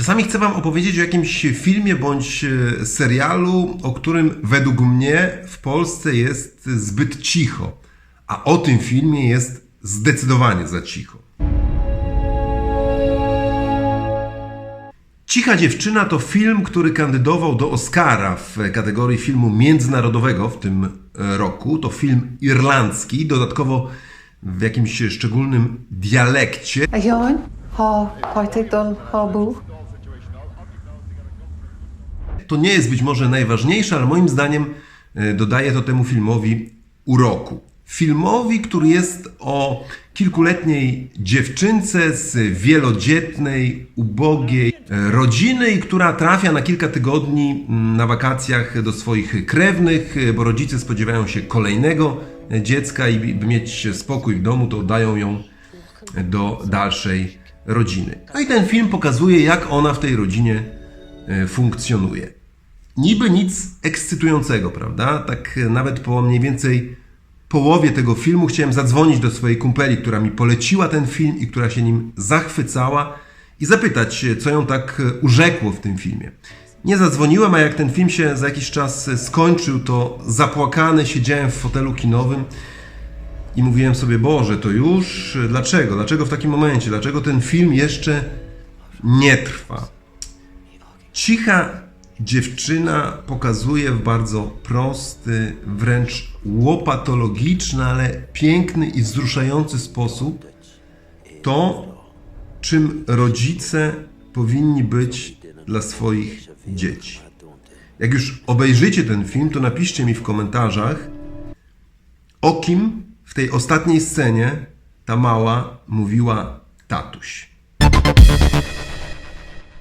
Czasami chcę Wam opowiedzieć o jakimś filmie bądź e, serialu, o którym według mnie w Polsce jest zbyt cicho, a o tym filmie jest zdecydowanie za cicho. Cicha dziewczyna to film, który kandydował do Oscara w kategorii filmu międzynarodowego w tym e, roku. To film irlandzki, dodatkowo w jakimś szczególnym dialekcie. Johan, ha ha Bu. To nie jest być może najważniejsze, ale moim zdaniem e, dodaje to temu filmowi uroku. Filmowi, który jest o kilkuletniej dziewczynce z wielodzietnej, ubogiej rodziny, i która trafia na kilka tygodni mm, na wakacjach do swoich krewnych, e, bo rodzice spodziewają się kolejnego e, dziecka i by mieć spokój w domu, to dają ją do dalszej rodziny. No i ten film pokazuje, jak ona w tej rodzinie funkcjonuje. Niby nic ekscytującego, prawda? Tak e, nawet po mniej więcej połowie tego filmu chciałem zadzwonić do swojej kumpeli, która mi poleciła ten film i która się nim zachwycała i zapytać, e, co ją tak e, urzekło w tym filmie. Nie zadzwoniłem, a jak ten film się za jakiś czas skończył, to zapłakany siedziałem w fotelu kinowym i mówiłem sobie, Boże, to już? Dlaczego? Dlaczego w takim momencie? Dlaczego ten film jeszcze nie trwa? Cicha dziewczyna pokazuje w bardzo prosty, wręcz łopatologiczny, ale piękny i wzruszający sposób to, czym rodzice powinni być dla swoich dzieci. Jak już obejrzycie ten film, to napiszcie mi w komentarzach, o kim w tej ostatniej scenie ta mała mówiła tatuś.